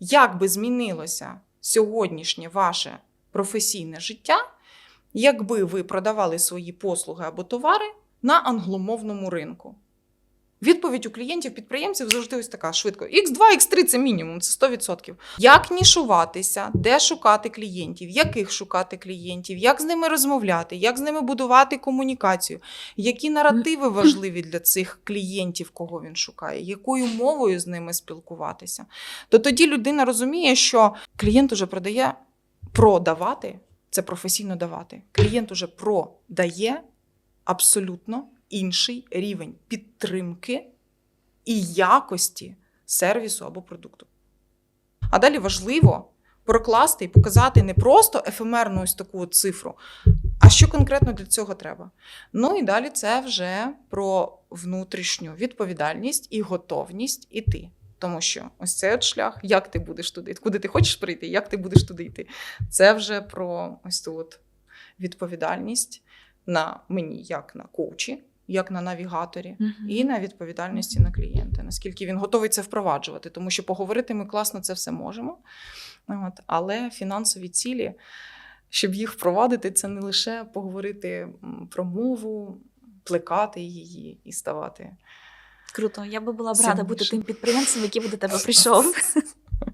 як би змінилося сьогоднішнє ваше професійне життя, якби ви продавали свої послуги або товари на англомовному ринку. Відповідь у клієнтів підприємців завжди ось така швидко. X2, X3 це мінімум, це 100%. Як нішуватися, де шукати клієнтів, яких шукати клієнтів, як з ними розмовляти, як з ними будувати комунікацію, які наративи важливі для цих клієнтів, кого він шукає, якою мовою з ними спілкуватися. То тоді людина розуміє, що клієнт уже продає продавати це професійно давати. Клієнт уже продає абсолютно інший рівень підтримки і якості сервісу або продукту. А далі важливо прокласти і показати не просто ефемерну ось таку цифру, а що конкретно для цього треба. Ну і далі це вже про внутрішню відповідальність і готовність іти. Тому що ось цей от шлях, як ти будеш туди, куди ти хочеш прийти, як ти будеш туди йти. Це вже про ось ту от відповідальність на мені, як на коучі, як на навігаторі, і на відповідальності на клієнта. Наскільки він готовий це впроваджувати, тому що поговорити ми класно це все можемо. От, але фінансові цілі, щоб їх впровадити, це не лише поговорити про мову, плекати її і ставати. Круто. Я би була б рада бути тим підприємцем, який до тебе прийшов.